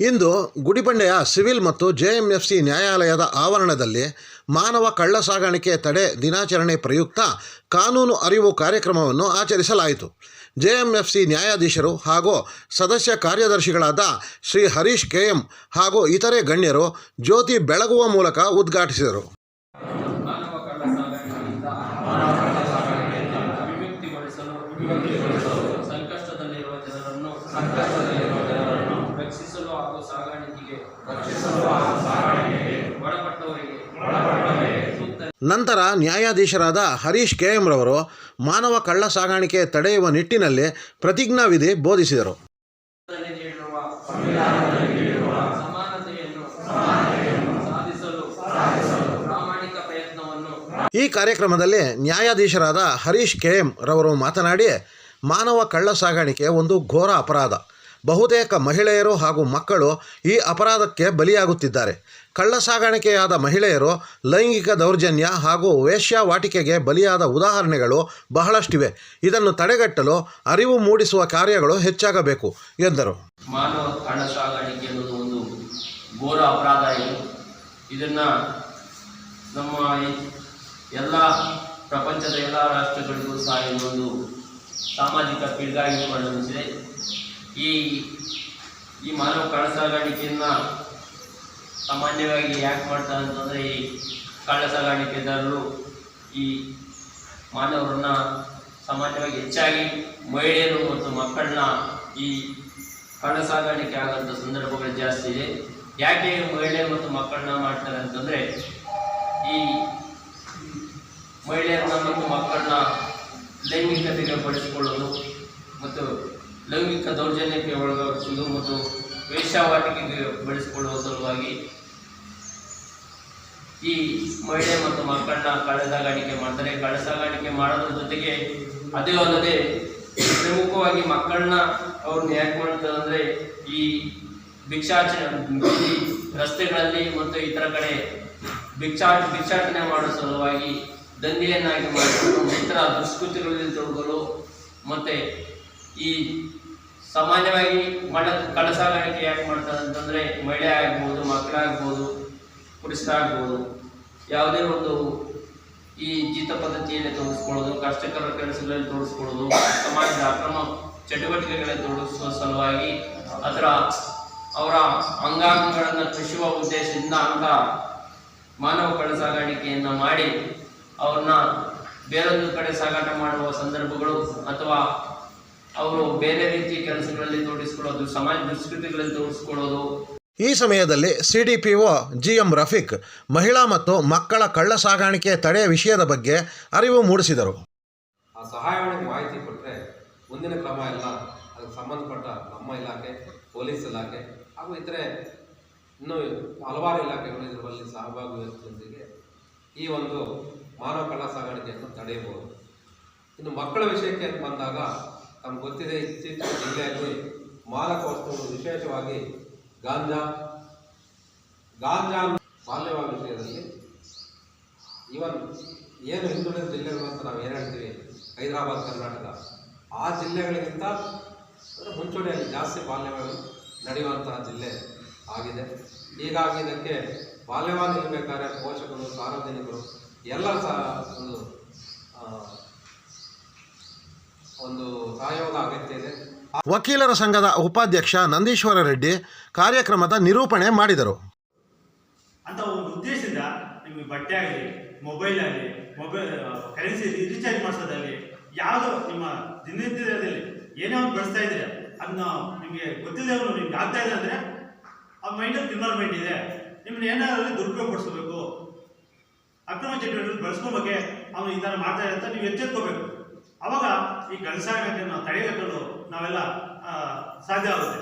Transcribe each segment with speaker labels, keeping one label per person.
Speaker 1: ಇಂದು ಗುಡಿಬಂಡೆಯ civil ಮತ್ತು JMFC ನ್ಯಾಯಾಲಯದ ಆವರಣದಲ್ಲಿ ಮಾನವ ಕಳ್ಳ ಸಾಗಾಣಿಕೆ ತಡೆ ದಿನಾಚರಣೆ ಪ್ರಯುಕ್ತ ಕಾನೂನು ಅರಿವು ಕಾರ್ಯಕ್ರಮವನ್ನು ಆಚರಿಸಲಾಯಿತು. ಜೆಎಂಎಫ್ಸಿ ನ್ಯಾಯಾಧೀಶರು ಹಾಗೂ ಸದಸ್ಯ ಕಾರ್ಯದರ್ಶಿಗಳಾದ ಶ್ರೀ ಹರೀಶ್ ಕೆಎಂ ಹಾಗೂ ಇತರೆ ಗಣ್ಯರು ಜ್ಯೋತಿ ಬೆಳಗುವ ಮೂಲಕ ಉದ್ಘಾಟಿಸಿದರು
Speaker 2: ಮಾನವ ಕಳ್ಳ ಸಾಗಾಣಿಕೆಯಿಂದ ವಿಮುಕ್ತಿಗೊಳಿಸಲು ಸಂಕಷ್ಟದಲ್ಲಿರುವ ಜನರನ್ನು ರಕ್ಷಿಸಲು ಹಾಗೂ ಸಾಗಾಣಿಕೆಗೆ ಒಳಪಟ್ಟವರಿಗೆ
Speaker 1: ನಂತರ ನ್ಯಾಯಾಧೀಶರಾದ ಹರೀಶ್ ಕೆಎಂ ರವರು ಮಾನವ ಕಳ್ಳ ಸಾಗಾಣಿಕೆ ತಡೆಯುವ ನಿಟ್ಟಿನಲ್ಲಿ ಪ್ರತಿಜ್ಞಾವಿಧಿ ಬೋಧಿಸಿದರು.
Speaker 2: ನೀಡಿರುವ ಸಮಾನತೆಯನ್ನು ಸಾಧಿಸಲು ಪ್ರಾಮಾಣಿಕ ಪ್ರಯತ್ನವನ್ನು
Speaker 1: ಈ ಕಾರ್ಯಕ್ರಮದಲ್ಲಿ ನ್ಯಾಯಾಧೀಶರಾದ ಹರೀಶ್ ಕೆ ಎಂ ರವರು ಮಾತನಾಡಿ ಮಾನವ ಕಳ್ಳ ಸಾಗಾಣಿಕೆ ಒಂದು ಘೋರ ಅಪರಾಧ. ಬಹುತೇಕ ಮಹಿಳೆಯರು ಹಾಗೂ ಮಕ್ಕಳು ಈ ಅಪರಾಧಕ್ಕೆ ಬಲಿಯಾಗುತ್ತಿದ್ದಾರೆ. ಕಳ್ಳ ಸಾಗಾಣಿಕೆಯಾದ ಮಹಿಳೆಯರು ಲೈಂಗಿಕ ದೌರ್ಜನ್ಯ ಹಾಗೂ ವೇಶ್ಯಾವಾಟಿಕೆಗೆ ಬಲಿಯಾದ ಉದಾಹರಣೆಗಳು ಬಹಳಷ್ಟಿವೆ. ಇದನ್ನು ತಡೆಗಟ್ಟಲು ಅರಿವು ಮೂಡಿಸುವ ಕಾರ್ಯಗಳು ಹೆಚ್ಚಾಗಬೇಕು, ಎಂದರು.
Speaker 2: ಮಾನವ ಕಳ್ಳ ಸಾಗಾಣಿಕೆ ಒಂದು ಘೋರ ಅಪರಾಧ ಇದು. ಇದನ್ನು ನಮ್ಮ ಎಲ್ಲ ಪ್ರಪಂಚದ ಎಲ್ಲ ರಾಷ್ಟ್ರಗಳಿಗೂ ಸಹ ಇದೊಂದು ಸಾಮಾಜಿಕ ಪಿಡುಗಾಗಿ ಪರಿಣಮಿಸಿದೆ ಈ ಈ ಮಾನವ ಕಳ್ಳ ಸಾಗಾಣಿಕೆಯನ್ನು ಸಾಮಾನ್ಯವಾಗಿ ಯಾಕೆ ಮಾಡ್ತಾರೆ ಅಂತಂದರೆ ಈ ಕಳ್ಳ ಸಾಗಾಣಿಕೆದಾರರು ಈ ಮಾನವರನ್ನ ಸಾಮಾನ್ಯವಾಗಿ ಹೆಚ್ಚಾಗಿ ಮಹಿಳೆಯರು ಮತ್ತು ಮಕ್ಕಳನ್ನ ಈ ಕಳ್ಳ ಸಾಗಾಣಿಕೆ ಆಗೋಂಥ ಸಂದರ್ಭಗಳು ಜಾಸ್ತಿ ಇದೆ. ಯಾಕೆ ಮಹಿಳೆಯರು ಮತ್ತು ಮಕ್ಕಳನ್ನ ಮಾಡ್ತಾರೆ ಅಂತಂದರೆ ಈ ಮಹಿಳೆಯರನ್ನ ಮತ್ತು ಮಕ್ಕಳನ್ನ ಲೈಂಗಿಕತೆಗೆ ಪಡಿಸಿಕೊಳ್ಳಲು ಮತ್ತು ಲೈಂಗಿಕ ದೌರ್ಜನ್ಯಕ್ಕೆ ಒಳಗಾಗುವುದು ಮತ್ತು ವೇಶ್ಯಾವಾಟಿಕೆಗೆ ಬಳಸಿಕೊಳ್ಳುವ ಸಲುವಾಗಿ ಈ ಮಹಿಳೆ ಮತ್ತು ಮಕ್ಕಳನ್ನ ಕಳೆಸಾಗಾಣಿಕೆ ಮಾಡ್ತಾರೆ. ಕಳೆಸಾಗಾಣಿಕೆ ಮಾಡೋದ್ರ ಜೊತೆಗೆ ಅದೇ ಅಲ್ಲದೆ ಪ್ರಮುಖವಾಗಿ ಮಕ್ಕಳನ್ನ ಅವ್ರನ್ನ ಯಾಕೆ ಮಾಡ್ತಾರೆ ಅಂದರೆ ಈ ಭಿಕ್ಷಾಚನೆ ರಸ್ತೆಗಳಲ್ಲಿ ಮತ್ತು ಇತರ ಕಡೆ ಭಿಕ್ಷಾ, ಭಿಕ್ಷಾಟನೆ ಮಾಡೋ ಸಲುವಾಗಿ ದಂಧೆಯನ್ನಾಗಿ ಮಾಡಿಕೊಂಡು ಇತರ ದುಷ್ಕೃತ್ಯಗಳಲ್ಲಿ ತೊಡಗಲು ಮತ್ತು ಈ ಸಾಮಾನ್ಯವಾಗಿ ಮಡ ಕಳ್ಳ ಸಾಗಾಣಿಕೆ ಯಾಕೆ ಮಾಡ್ತಾರೆ ಅಂತಂದರೆ ಮಹಿಳೆ ಆಗ್ಬೋದು ಮಕ್ಕಳಾಗ್ಬೋದು ಪುರುಷರಾಗ್ಬೋದು ಯಾವುದೇ ಒಂದು ಈ ಜೀತ ಪದ್ಧತಿಯಲ್ಲಿ ತೋರಿಸ್ಕೊಳ್ಳೋದು, ಕಷ್ಟಕರ ಕೆಲಸಗಳಲ್ಲಿ ತೋರಿಸ್ಕೊಳ್ಳೋದು, ಸಮಾಜದ ಅಕ್ರಮ ಚಟುವಟಿಕೆಗಳಲ್ಲಿ ತೋರಿಸುವ ಸಲುವಾಗಿ ಅದರ ಅವರ ಅಂಗಾಂಗಗಳನ್ನು ಕೃಷಿಸುವ ಉದ್ದೇಶದಿಂದ ಅಂಗ ಮಾನವ ಕಳ್ಳ ಸಾಗಾಣಿಕೆಯನ್ನು ಮಾಡಿ ಅವ್ರನ್ನ ಬೇರೊಂದು ಕಡೆ ಸಾಗಾಟ ಮಾಡುವ ಸಂದರ್ಭಗಳು ಅಥವಾ ಅವರು ಬೇರೆ ರೀತಿ ಕೆಲಸಗಳಲ್ಲಿ ತೊಡಗಿಸ್ಕೊಳ್ಳೋದು ಸಮಾಜ ದುಷ್ಕೃತಿಗಳಲ್ಲಿ ತೊಡಗಿಸ್ಕೊಳ್ಳೋದು.
Speaker 1: ಈ ಸಮಯದಲ್ಲಿ C D P O G M Rafiq ಮಹಿಳಾ ಮತ್ತು ಮಕ್ಕಳ ಕಳ್ಳ ಸಾಗಾಣಿಕೆ ತಡೆ ವಿಷಯದ ಬಗ್ಗೆ ಅರಿವು ಮೂಡಿಸಿದರು.
Speaker 3: ಆ ಸಹಾಯವಾಣಿ ಮಾಹಿತಿ ಕೊಟ್ಟರೆ ಮುಂದಿನ ಕ್ರಮ ಎಲ್ಲ ಅದಕ್ಕೆ ಸಂಬಂಧಪಟ್ಟ ನಮ್ಮ ಇಲಾಖೆ ಪೊಲೀಸ್ ಇಲಾಖೆ ಹಾಗೂ ಇತರೆ ಇನ್ನೂ ಹಲವಾರು ಇಲಾಖೆಗಳು ಇದರಲ್ಲಿ ಸಹಭಾಗಿಯೊಂದಿಗೆ ಈ ಒಂದು ಮಾನವ ಕಳ್ಳ ಸಾಗಾಣಿಕೆಯನ್ನು ತಡೆಯಬಹುದು. ಇನ್ನು ಮಕ್ಕಳ ವಿಷಯಕ್ಕೆ ಬಂದಾಗ ತಮ್ಗೆ ಗೊತ್ತಿದೆ ಇತ್ತೀಚಿನ ಜಿಲ್ಲೆಯಲ್ಲಿ ಮಾದಕ ವಸ್ತುಗಳು ವಿಶೇಷವಾಗಿ ಗಾಂಜಾ. ಗಾಂಜಾ ಬಾಲ್ಯವಾದ ವಿಷಯದಲ್ಲಿ ಈವನ್ ಏನು ಹಿಂದುಳಿದ ಜಿಲ್ಲೆಗಳು ಅಂತ ನಾವು ಏನು ಹೇಳ್ತೀವಿ? ಹೈದರಾಬಾದ್, ಕರ್ನಾಟಕ. ಆ ಜಿಲ್ಲೆಗಳಿಗಿಂತ ಅಂದರೆ ಮುಂಚೂಣಿಯಲ್ಲಿ ಜಾಸ್ತಿ ಬಾಲ್ಯಗಳು ನಡೆಯುವಂತಹ ಜಿಲ್ಲೆ ಆಗಿದೆ. ಹೀಗಾಗಿ ಇದಕ್ಕೆ ಬಾಲ್ಯವಾಗಿರಬೇಕಾದ್ರೆ ನಿಲ್ಲಬೇಕಾದ್ರೆ ಪೋಷಕರು, ಸಾರ್ವಜನಿಕರು ಎಲ್ಲ ಸಹ ಒಂದು ಒಂದು ಸಹಯೋಗ ಅಗತ್ಯ ಇದೆ.
Speaker 1: ವಕೀಲರ ಸಂಘದ ಉಪಾಧ್ಯಕ್ಷ ನಂದೀಶ್ವರ ರೆಡ್ಡಿ ಕಾರ್ಯಕ್ರಮದ ನಿರೂಪಣೆ ಮಾಡಿದರು.
Speaker 4: ಅಂತ ಒಂದು ಉದ್ದೇಶದಿಂದ ನಿಮಗೆ ಬಟ್ಟೆ ಆಗಲಿ ಮೊಬೈಲ್ ಆಗಲಿ ಮೊಬೈಲ್ ಕರೆನ್ಸಿ ರೀಚಾರ್ಜ್ ಮಾಡಿಸೋದಲ್ಲಿ ಯಾವುದೋ ನಿಮ್ಮ ದಿನನಿತ್ಯದಲ್ಲಿ ಏನೇ ಒಂದು ಬಳಸ್ತಾ ಇದ್ದೀರಾ ಅದನ್ನ ನಿಮಗೆ ಗೊತ್ತಿದೆ ನಿಮ್ಗೆ ಆಗ್ತಾ ಇದೆ ಅಂದರೆ ಆ ಮೈಂಡಲ್ಲಿ ಇನ್ವಾಲ್ವ್ಮೆಂಟ್ ಇದೆ. ನಿಮ್ಮನ್ನ ಏನಾದರೂ ದುರುಪಯೋಗ ಪಡಿಸಬೇಕು ಅಕ್ರಮ ಚಟುವಟಿಕೆ ಬಳಸ್ಕೋಬೇಕೆ ಅವನು ಈ ಥರ ಮಾಡ್ತಾ ಇದ್ರೆ ಅಂತ ನೀವು ಎಚ್ಚೆತ್ಕೋಬೇಕು. ಅವಾಗ ಈ ಕೆಲಸಗಳನ್ನು ತಡೆಗಟ್ಟಲು ನಾವೆಲ್ಲ ಸಾಧ್ಯ ಆಗುತ್ತೆ.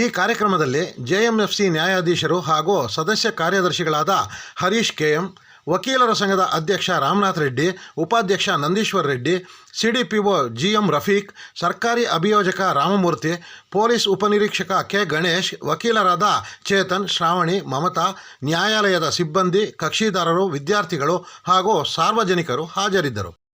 Speaker 1: ಈ ಕಾರ್ಯಕ್ರಮದಲ್ಲಿ ಜೆಎಂಎಫ್ಸಿ ನ್ಯಾಯಾಧೀಶರು ಹಾಗೂ ಸದಸ್ಯ ಕಾರ್ಯದರ್ಶಿಗಳಾದ ಹರೀಶ್ ಕೆಎಂ, ವಕೀಲರ ಸಂಘದ ಅಧ್ಯಕ್ಷ ರಾಮನಾಥ್ ರೆಡ್ಡಿ, ಉಪಾಧ್ಯಕ್ಷ ನಂದೀಶ್ವರ್ ರೆಡ್ಡಿ, ಸಿಡಿಪಿಒ ಜಿಎಂ ರಫೀಕ್, ಸರ್ಕಾರಿ ಅಭಿಯೋಜಕ ರಾಮಮೂರ್ತಿ, ಪೊಲೀಸ್ ಉಪನಿರೀಕ್ಷಕ ಕೆ ಗಣೇಶ್, ವಕೀಲರಾದ ಚೇತನ್, ಶ್ರಾವಣಿ, ಮಮತಾ, ನ್ಯಾಯಾಲಯದ ಸಿಬ್ಬಂದಿ, ಕಕ್ಷಿದಾರರು, ವಿದ್ಯಾರ್ಥಿಗಳು ಹಾಗೂ ಸಾರ್ವಜನಿಕರು ಹಾಜರಿದ್ದರು.